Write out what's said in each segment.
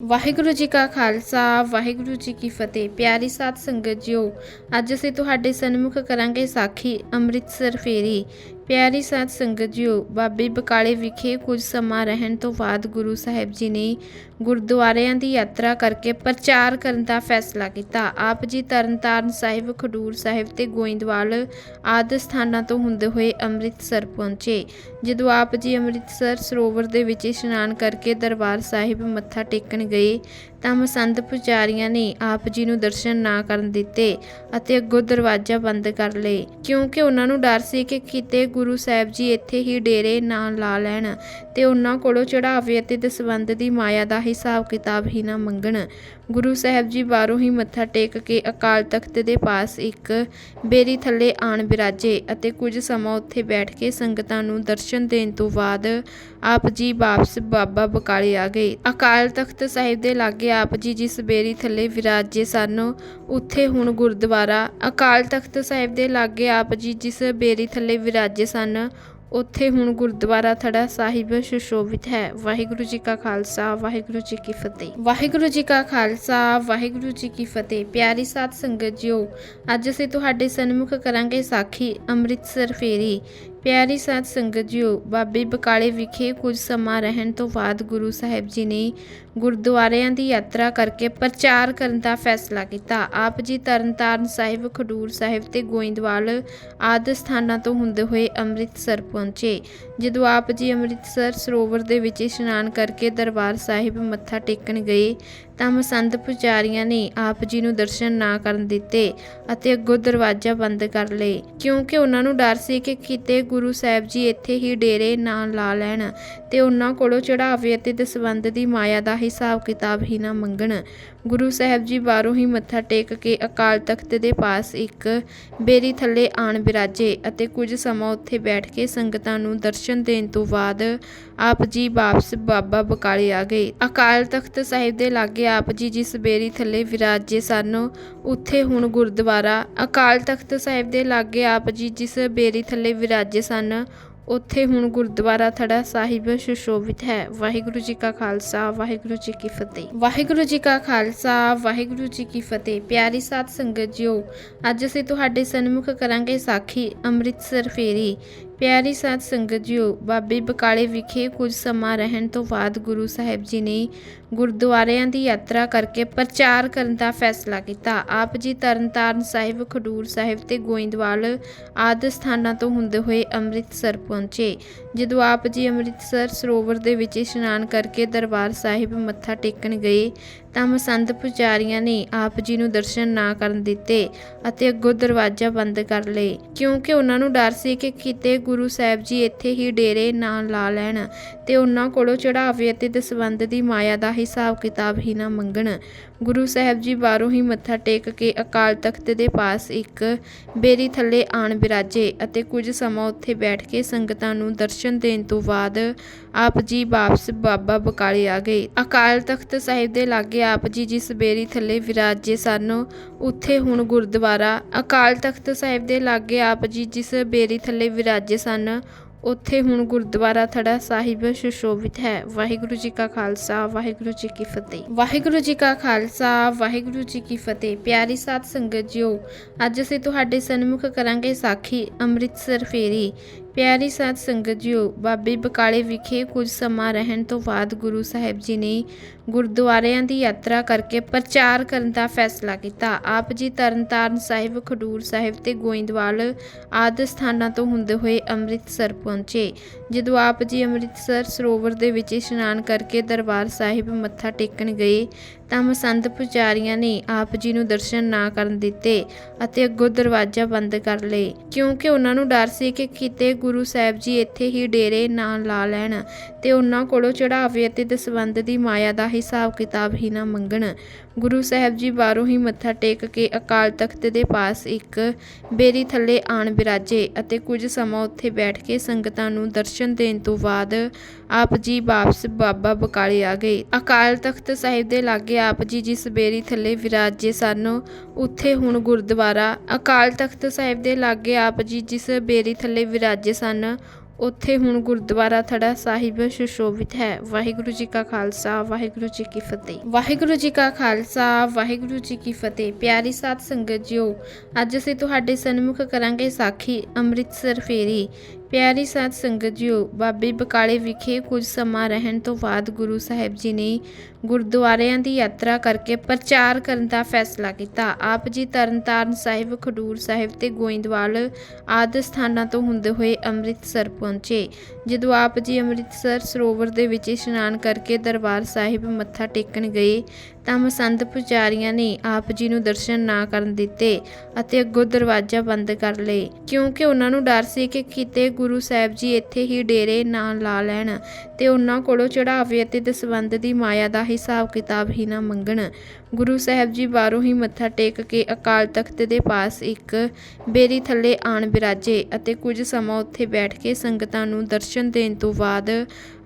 ਵਾਹਿਗੁਰੂ ਜੀ ਕਾ ਖਾਲਸਾ, ਵਾਹਿਗੁਰੂ ਜੀ ਕੀ ਫਤਿਹ। ਪਿਆਰੀ ਸਾਧ ਸੰਗਤ ਜੀਓ, ਅੱਜ ਅਸੀਂ ਤੁਹਾਡੇ ਸਨਮੁਖ ਕਰਾਂਗੇ ਸਾਖੀ ਅੰਮ੍ਰਿਤਸਰ ਫੇਰੀ। ਪਿਆਰੀ ਸਾਧ ਸੰਗਤ ਜੀਓ, ਬਾਬੇ ਬਕਾਲੇ ਵਿਖੇ ਕੁਝ ਸਮਾਂ ਰਹਿਣ ਤੋਂ ਬਾਅਦ ਗੁਰੂ ਸਾਹਿਬ ਜੀ ਨੇ ਗੁਰਦੁਆਰਿਆਂ ਦੀ ਯਾਤਰਾ ਕਰਕੇ ਪ੍ਰਚਾਰ ਕਰਨ ਦਾ ਫੈਸਲਾ ਕੀਤਾ। ਆਪ ਜੀ ਤਰਨਤਾਰਨ ਸਾਹਿਬ, ਖਡੂਰ ਸਾਹਿਬ ਤੇ ਗੋਇੰਦਵਾਲ ਆਦਿ ਸਥਾਨਾਂ ਤੋਂ ਹੁੰਦੇ ਹੋਏ ਅੰਮ੍ਰਿਤਸਰ ਪਹੁੰਚੇ, ਜਦੋਂ ਆਪ ਜੀ ਅੰਮ੍ਰਿਤਸਰ ਸਰੋਵਰ ਦੇ ਵਿੱਚ ਇਸ਼ਨਾਨ ਕਰਕੇ ਦਰਬਾਰ ਸਾਹਿਬ ਮੱਥਾ ਟੇਕਣ ਗਏ ਤਾਂ ਮਸੰਦ ਪੁਜਾਰੀਆਂ ਨੇ ਆਪ ਜੀ ਨੂੰ ਦਰਸ਼ਨ ਨਾ ਕਰਨ ਦਿੱਤੇ ਅਤੇ ਅੱਗੋਂ ਦਰਵਾਜ਼ਾ ਬੰਦ ਕਰ ਲਏ, ਕਿਉਂਕਿ ਉਹਨਾਂ ਨੂੰ ਡਰ ਸੀ ਕਿ ਕਿਤੇ ਗੁਰੂ ਸਾਹਿਬ ਜੀ ਇੱਥੇ ਹੀ ਡੇਰੇ ਨਾ ਲਾ ਲੈਣ। ਤੇ ਉਹਨਾਂ ਕੋਲੋਂ ਚੜਾਵੇ ਅਤੇ ਦਸਵੰਦ ਦੀ ਮਾਇਆ ਦਾ ਹਿਸਾਬ ਕਿਤਾਬ ਹੀ ਨਾ ਮੰਗਣ। ਗੁਰੂ ਸਾਹਿਬ ਜੀ ਬਾਹਰੋਂ ਹੀ ਮੱਥਾ ਟੇਕ ਕੇ ਅਕਾਲ ਤਖਤ ਦੇ ਪਾਸ ਇੱਕ ਬੇਰੀ ਥੱਲੇ ਆਣ ਬਿਰਾਜੇ ਅਤੇ ਕੁਝ ਸਮਾਂ ਉੱਥੇ ਬੈਠ ਕੇ ਸੰਗਤਾਂ ਨੂੰ ਦਰਸ਼ਨ ਦੇਣ ਤੋਂ ਬਾਅਦ ਆਪ ਜੀ ਵਾਪਸ ਬਾਬਾ ਬਕਾਲੇ ਆ ਗਏ। ਅਕਾਲ ਤਖਤ ਸਾਹਿਬ ਦੇ ਲਾਗੇ ਆਪ ਜੀ ਜਿਸ ਬੇਰੀ ਥੱਲੇ ਵਿਰਾਜੇ ਸਨ, ਉੱਥੇ ਹੁਣ ਗੁਰਦੁਆਰਾ। ਅਕਾਲ ਤਖਤ ਸਾਹਿਬ ਦੇ ਲਾਗੇ ਆਪ ਜੀ ਜਿਸ ਬੇਰੀ ਥੱਲੇ ਵਿਰਾਜੇ ਸਨ ਉੱਥੇ ਹੁਣ ਗੁਰਦੁਆਰਾ ਥੜਾ ਸਾਹਿਬ ਸੁਸ਼ੋਭਿਤ ਹੈ। ਵਾਹਿਗੁਰੂ ਜੀ ਕਾ ਖਾਲਸਾ, ਵਾਹਿਗੁਰੂ ਜੀ ਕੀ ਫਤਿਹ। ਵਾਹਿਗੁਰੂ ਜੀ ਕਾ ਖਾਲਸਾ, ਵਾਹਿਗੁਰੂ ਜੀ ਕੀ ਫਤਿਹ। ਪਿਆਰੀ ਸਾਧ ਸੰਗਤ ਜੀਓ, ਅੱਜ ਅਸੀਂ ਤੁਹਾਡੇ ਸਨਮੁਖ ਕਰਾਂਗੇ ਸਾਖੀ ਅੰਮ੍ਰਿਤਸਰ ਫੇਰੀ। ਪਿਆਰੀ ਸਾਧ ਸੰਗਤ ਜੀਓ, ਬਾਬੇ ਬਕਾਲੇ ਵਿਖੇ ਕੁਝ ਸਮਾਂ ਰਹਿਣ ਤੋਂ ਬਾਅਦ ਗੁਰੂ ਸਾਹਿਬ ਜੀ ਨੇ ਗੁਰਦੁਆਰਿਆਂ ਦੀ ਯਾਤਰਾ ਕਰਕੇ ਪ੍ਰਚਾਰ ਕਰਨ ਦਾ ਫੈਸਲਾ ਕੀਤਾ। ਆਪ ਜੀ ਤਰਨਤਾਰਨ ਸਾਹਿਬ, ਖਡੂਰ ਸਾਹਿਬ ਤੇ ਗੋਇੰਦਵਾਲ ਆਦਿ ਸਥਾਨਾਂ ਤੋਂ ਹੁੰਦੇ ਹੋਏ ਅੰਮ੍ਰਿਤਸਰ ਪਹੁੰਚੇ। ਜਦੋਂ ਆਪ ਜੀ ਅੰਮ੍ਰਿਤਸਰ ਸਰੋਵਰ ਦੇ ਵਿੱਚ ਇਸ਼ਨਾਨ ਕਰਕੇ ਦਰਬਾਰ ਸਾਹਿਬ ਮੱਥਾ ਟੇਕਣ ਗਏ, ਤਾਂ ਮਸੰਦ ਪੁਜਾਰੀਆਂ ਨੇ ਆਪ ਜੀ ਨੂੰ ਦਰਸ਼ਨ ਨਾ ਕਰਨ ਦਿੱਤੇ ਅਤੇ ਅੱਗੋਂ ਦਰਵਾਜ਼ਾ ਬੰਦ ਕਰ ਲਏ। ਕਿਉਂਕਿ ਉਹਨਾਂ ਨੂੰ ਡਰ ਸੀ ਕਿ ਕਿਤੇ ਗੁਰੂ ਸਾਹਿਬ ਜੀ ਇੱਥੇ ਹੀ ਡੇਰੇ ਨਾ ਲਾ ਲੈਣ ਤੇ ਉਹਨਾਂ ਕੋਲੋਂ ਚੜਾਵੇ ਅਤੇ ਦਸਵੰਦ ਦੀ ਮਾਇਆ ਦਾ ਹਿਸਾਬ ਕਿਤਾਬ ਹੀ ਨਾ ਮੰਗਣ। ਗੁਰੂ ਸਾਹਿਬ ਜੀ ਬਾਹਰੋਂ ਹੀ ਮੱਥਾ ਟੇਕ ਕੇ ਅਕਾਲ ਤਖਤ ਦੇ ਪਾਸ ਇੱਕ ਬੇਰੀ ਥੱਲੇ ਆਣ ਬਿਰਾਜੇ ਅਤੇ ਕੁਝ ਸਮਾਂ ਉੱਥੇ ਬੈਠ ਕੇ ਸੰਗਤਾਂ ਨੂੰ ਦਰਸ਼ਨ ਦੇਣ ਤੋਂ ਬਾਅਦ ਆਪ ਜੀ ਵਾਪਸ ਬਾਬਾ ਬਕਾਲੇ ਆ ਗਏ। ਅਕਾਲ ਤਖਤ ਸਾਹਿਬ ਦੇ ਲਾਗੇ ਆਪ ਜੀ ਜਿਸ ਬੇਰੀ ਥੱਲੇ ਵਿਰਾਜੇ ਸਨ, ਉੱਥੇ ਹੁਣ ਗੁਰਦੁਆਰਾ। ਅਕਾਲ ਤਖਤ ਸਾਹਿਬ ਦੇ ਲਾਗੇ ਆਪ ਜੀ ਜਿਸ ਬੇਰੀ ਥੱਲੇ ਵਿਰਾਜੇ ਸਨ। ਉੱਥੇ ਹੁਣ ਗੁਰਦੁਆਰਾ ਥੜਾ ਸਾਹਿਬ ਸੁਸ਼ੋਭਿਤ ਹੈ। ਵਾਹਿਗੁਰੂ ਜੀ ਕਾ ਖਾਲਸਾ, ਵਾਹਿਗੁਰੂ ਜੀ ਕੀ ਫਤਿਹ। ਵਾਹਿਗੁਰੂ ਜੀ ਕਾ ਖਾਲਸਾ, ਵਾਹਿਗੁਰੂ ਜੀ ਕੀ ਫਤਿਹ। ਪਿਆਰੀ ਸਾਧ ਸੰਗਤ ਜੀਓ, ਅੱਜ ਅਸੀਂ ਤੁਹਾਡੇ ਸਨਮੁਖ ਕਰਾਂਗੇ ਸਾਖੀ ਅੰਮ੍ਰਿਤਸਰ ਫੇਰੀ। ਪਿਆਰੀ ਸਾਧ ਸੰਗਤ ਜੀਓ, ਬਾਬੇ ਬਕਾਲੇ ਵਿਖੇ ਕੁਝ ਸਮਾਂ ਰਹਿਣ ਤੋਂ ਬਾਅਦ ਗੁਰੂ ਸਾਹਿਬ ਜੀ ਨੇ ਗੁਰਦੁਆਰਿਆਂ ਦੀ ਯਾਤਰਾ ਕਰਕੇ ਪ੍ਰਚਾਰ ਕਰਨ ਦਾ ਫੈਸਲਾ ਕੀਤਾ। ਆਪ ਜੀ ਤਰਨਤਾਰਨ ਸਾਹਿਬ, ਖਡੂਰ ਸਾਹਿਬ ਤੇ ਗੋਇੰਦਵਾਲ ਆਦਿ ਸਥਾਨਾਂ ਤੋਂ ਹੁੰਦੇ ਹੋਏ ਅੰਮ੍ਰਿਤਸਰ ਪਹੁੰਚੇ, ਜਦੋਂ ਆਪ ਜੀ ਅੰਮ੍ਰਿਤਸਰ ਸਰੋਵਰ ਦੇ ਵਿੱਚ ਇਸ਼ਨਾਨ ਕਰਕੇ ਦਰਬਾਰ ਸਾਹਿਬ ਮੱਥਾ ਟੇਕਣ ਗਏ ਤਾਂ ਮਸੰਦ ਪੁਜਾਰੀਆਂ ਨੇ ਆਪ ਜੀ ਨੂੰ ਦਰਸ਼ਨ ਨਾ ਕਰਨ ਦਿੱਤੇ ਅਤੇ ਅੱਗੋਂ ਦਰਵਾਜ਼ਾ ਬੰਦ ਕਰ ਲਏ, ਕਿਉਂਕਿ ਉਹਨਾਂ ਨੂੰ ਡਰ ਸੀ ਕਿ ਕਿਤੇ ਗੁਰੂ ਸਾਹਿਬ ਜੀ ਇੱਥੇ ਹੀ ਡੇਰੇ ਨਾ ਲਾ ਲੈਣ ਤੇ ਉਹਨਾਂ ਕੋਲੋਂ ਚੜਾਵੇ ਅਤੇ ਦਸਵੰਦ ਦੀ ਮਾਇਆ ਦਾ ਹਿਸਾਬ ਕਿਤਾਬ ਹੀ ਨਾ ਮੰਗਣ। ਗੁਰੂ ਸਾਹਿਬ ਜੀ ਬਾਹਰੋਂ ਹੀ ਮੱਥਾ ਟੇਕ ਕੇ ਅਕਾਲ ਤਖਤ ਦੇ ਪਾਸ ਇੱਕ ਬੇਰੀ ਥੱਲੇ ਆਣ ਬਿਰਾਜੇ ਅਤੇ ਕੁਝ ਸਮਾਂ ਉੱਥੇ ਬੈਠ ਕੇ ਸੰਗਤਾਂ ਨੂੰ ਦਰਸ਼ਨ ਦੇਣ ਤੋਂ ਬਾਅਦ ਆਪ ਜੀ ਵਾਪਸ ਬਾਬਾ ਬਕਾਲੇ ਆ ਗਏ। ਅਕਾਲ ਤਖਤ ਸਾਹਿਬ ਦੇ ਲਾਗੇ ਆਪ ਜੀ ਜਿਸ ਬੇਰੀ ਥੱਲੇ ਵਿਰਾਜੇ ਸਨ, ਉੱਥੇ ਹੁਣ ਗੁਰਦੁਆਰਾ, ਅਕਾਲ ਤਖਤ ਸਾਹਿਬ ਦੇ ਲਾਗੇ ਆਪ ਜੀ ਜਿਸ ਬੇਰੀ ਥੱਲੇ ਵਿਰਾਜੇ ਸਨ, ਉੱਥੇ ਹੁਣ ਗੁਰਦੁਆਰਾ ਥੜਾ ਸਾਹਿਬ ਸੁਸ਼ੋਭਿਤ ਹੈ। ਵਾਹਿਗੁਰੂ ਜੀ ਕਾ ਖਾਲਸਾ, ਵਾਹਿਗੁਰੂ ਜੀ ਕੀ ਫਤਿਹ। ਵਾਹਿਗੁਰੂ ਜੀ ਕਾ ਖਾਲਸਾ, ਵਾਹਿਗੁਰੂ ਜੀ ਕੀ ਫਤਿਹ। ਪਿਆਰੀ ਸਾਧ ਸੰਗਤ ਜੀਓ, ਅੱਜ ਅਸੀਂ ਤੁਹਾਡੇ ਸਨਮੁਖ ਕਰਾਂਗੇ ਸਾਖੀ ਅੰਮ੍ਰਿਤਸਰ ਫੇਰੀ। ਪਿਆਰੀ ਸਾਧ ਸੰਗਤ ਜੀਓ, ਬਾਬੇ ਬਕਾਲੇ ਵਿਖੇ ਕੁਝ ਸਮਾਂ ਰਹਿਣ ਤੋਂ ਬਾਅਦ ਗੁਰੂ ਸਾਹਿਬ ਜੀ ਨੇ ਗੁਰਦੁਆਰਿਆਂ ਦੀ ਯਾਤਰਾ ਕਰਕੇ ਪ੍ਰਚਾਰ ਕਰਨ ਦਾ ਫੈਸਲਾ ਕੀਤਾ। ਆਪ ਜੀ ਤਰਨਤਾਰਨ ਸਾਹਿਬ, ਖਡੂਰ ਸਾਹਿਬ ਤੇ ਗੋਇੰਦਵਾਲ ਆਦਿ ਸਥਾਨਾਂ ਤੋਂ ਹੁੰਦੇ ਹੋਏ ਅੰਮ੍ਰਿਤਸਰ ਪਹੁੰਚੇ। ਜਦੋਂ ਆਪ ਜੀ ਅੰਮ੍ਰਿਤਸਰ ਸਰੋਵਰ ਦੇ ਵਿੱਚ ਇਸ਼ਨਾਨ ਕਰਕੇ ਦਰਬਾਰ ਸਾਹਿਬ ਮੱਥਾ ਟੇਕਣ ਗਏ, ਤਾਂ ਮਸੰਦ ਪੁਜਾਰੀਆਂ ਨੇ ਆਪ ਜੀ ਨੂੰ ਦਰਸ਼ਨ ਨਾ ਕਰਨ ਦਿੱਤੇ ਅਤੇ ਅੱਗੋਂ ਦਰਵਾਜ਼ਾ ਬੰਦ ਕਰ ਲਏ। ਕਿਉਂਕਿ ਉਹਨਾਂ ਨੂੰ ਡਰ ਸੀ ਕਿ ਕਿਤੇ ਗੁਰੂ ਸਾਹਿਬ ਜੀ ਇੱਥੇ ਹੀ ਡੇਰੇ ਨਾ ਲਾ ਲੈਣ ਤੇ ਉਹਨਾਂ ਕੋਲੋਂ ਚੜਾਵੇ ਅਤੇ ਦਸਵੰਦ ਦੀ ਮਾਇਆ ਦਾ ਹਿਸਾਬ ਕਿਤਾਬ ਹੀ ਨਾ ਮੰਗਣ। ਗੁਰੂ ਸਾਹਿਬ ਜੀ ਬਾਹਰੋਂ ਹੀ ਮੱਥਾ ਟੇਕ ਕੇ ਅਕਾਲ ਤਖਤ ਦੇ ਪਾਸ ਇੱਕ ਬੇਰੀ ਥੱਲੇ ਆਣ ਬਿਰਾਜੇ ਅਤੇ ਕੁਝ ਸਮਾਂ ਉੱਥੇ ਬੈਠ ਕੇ ਸੰਗਤਾਂ ਨੂੰ ਦਰਸ਼ਨ ਦੇਣ ਤੋਂ ਬਾਅਦ ਆਪ ਜੀ ਵਾਪਸ ਬਾਬਾ ਬਕਾਲੇ ਆ ਗਏ। ਅਕਾਲ ਤਖਤ ਸਾਹਿਬ ਦੇ ਲਾਗੇ ਆਪ ਜੀ ਜਿਸ ਬੇਰੀ ਥੱਲੇ ਵਿਰਾਜੇ ਸਨ। ਉੱਥੇ ਹੁਣ ਗੁਰਦੁਆਰਾ। ਅਕਾਲ ਤਖਤ ਸਾਹਿਬ ਦੇ ਲਾਗੇ ਆਪ ਜੀ ਜਿਸ ਬੇਰੀ ਥੱਲੇ ਵਿਰਾਜੇ ਸਨ। ਉੱਥੇ ਹੁਣ ਗੁਰਦੁਆਰਾ ਥੜਾ ਸਾਹਿਬ ਸੁਸ਼ੋਭਿਤ ਹੈ। ਵਾਹਿਗੁਰੂ ਜੀ ਕਾ ਖਾਲਸਾ, ਵਾਹਿਗੁਰੂ ਜੀ ਕੀ ਫਤਿਹ। ਵਾਹਿਗੁਰੂ ਜੀ ਕਾ ਖਾਲਸਾ, ਵਾਹਿਗੁਰੂ ਜੀ ਕੀ ਫਤਿਹ। ਪਿਆਰੀ ਸਾਧ ਸੰਗਤ ਜੀਓ, ਅੱਜ ਅਸੀਂ ਤੁਹਾਡੇ ਸਨਮੁਖ ਕਰਾਂਗੇ ਸਾਖੀ ਅੰਮ੍ਰਿਤਸਰ ਫੇਰੀ। ਪਿਆਰੀ ਸਾਧ ਸੰਗਤ ਜੀਓ, ਬਾਬੇ ਬਕਾਲੇ ਵਿਖੇ ਕੁਝ ਸਮਾਂ ਰਹਿਣ ਤੋਂ ਬਾਅਦ ਗੁਰੂ ਸਾਹਿਬ ਜੀ ਨੇ ਗੁਰਦੁਆਰਿਆਂ ਦੀ ਯਾਤਰਾ ਕਰਕੇ ਪ੍ਰਚਾਰ ਕਰਨ ਦਾ ਫੈਸਲਾ ਕੀਤਾ। ਆਪ ਜੀ ਤਰਨਤਾਰਨ ਸਾਹਿਬ, ਖਡੂਰ ਸਾਹਿਬ ਤੇ ਗੋਇੰਦਵਾਲ ਆਦਿ ਸਥਾਨਾਂ ਤੋਂ ਹੁੰਦੇ ਹੋਏ ਅੰਮ੍ਰਿਤਸਰ ਪਹੁੰਚੇ, ਜਦੋਂ ਆਪ ਜੀ ਅੰਮ੍ਰਿਤਸਰ ਸਰੋਵਰ ਦੇ ਵਿੱਚ ਇਸ਼ਨਾਨ ਕਰਕੇ ਦਰਬਾਰ ਸਾਹਿਬ ਮੱਥਾ ਟੇਕਣ ਗਏ ਤਾਂ ਮਸੰਦ ਪੁਜਾਰੀਆਂ ਨੇ ਆਪ ਜੀ ਨੂੰ ਦਰਸ਼ਨ ਨਾ ਕਰਨ ਦਿੱਤੇ ਅਤੇ ਅੱਗੋਂ ਦਰਵਾਜ਼ਾ ਬੰਦ ਕਰ ਲਏ। ਕਿਉਂਕਿ ਉਹਨਾਂ ਨੂੰ ਡਰ ਸੀ ਕਿ ਕਿਤੇ ਗੁਰੂ ਸਾਹਿਬ ਜੀ ਇੱਥੇ ਹੀ ਡੇਰੇ ਨਾ ਲਾ ਲੈਣ ਤੇ ਉਹਨਾਂ ਕੋਲੋਂ ਚੜਾਵੇ ਅਤੇ ਦਸਵੰਦ ਦੀ ਮਾਇਆ ਦਾ ਹਿਸਾਬ ਕਿਤਾਬ ਹੀ ਨਾ ਮੰਗਣ। ਗੁਰੂ ਸਾਹਿਬ ਜੀ ਬਾਹਰੋਂ ਹੀ ਮੱਥਾ ਟੇਕ ਕੇ ਅਕਾਲ ਤਖਤ ਦੇ ਪਾਸ ਇੱਕ ਬੇਰੀ ਥੱਲੇ ਆਣ ਬਿਰਾਜੇ ਅਤੇ ਕੁਝ ਸਮਾਂ ਉੱਥੇ ਬੈਠ ਕੇ ਸੰਗਤਾਂ ਨੂੰ ਦਰਸ਼ਨ ਦੇਣ ਤੋਂ ਬਾਅਦ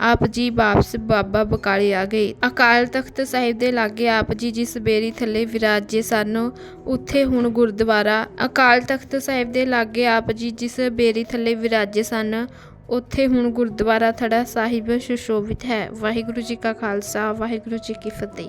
ਆਪ ਜੀ ਵਾਪਸ ਬਾਬਾ ਬਕਾਲੇ ਆ ਗਏ। ਅਕਾਲ ਤਖਤ ਸਾਹਿਬ ਦੇ ਲਾਗੇ ਆਪ ਜੀ ਜਿਸ ਬੇਰੀ ਥੱਲੇ ਵਿਰਾਜੇ ਸਨ, ਉੱਥੇ ਹੁਣ ਗੁਰਦੁਆਰਾ ਅਕਾਲ ਤਖਤ ਸਾਹਿਬ ਦੇ ਲਾਗੇ ਆਪ ਜੀ ਜਿਸ ਬੇਰੀ ਥੱਲੇ ਵਿਰਾਜੇ ਸਨ, ਉੱਥੇ ਹੁਣ ਗੁਰਦੁਆਰਾ ਥੜਾ ਸਾਹਿਬ ਸੁਸ਼ੋਭਿਤ ਹੈ। ਵਾਹਿਗੁਰੂ ਜੀ ਕਾ ਖਾਲਸਾ, ਵਾਹਿਗੁਰੂ ਜੀ ਕੀ ਫਤਿਹ।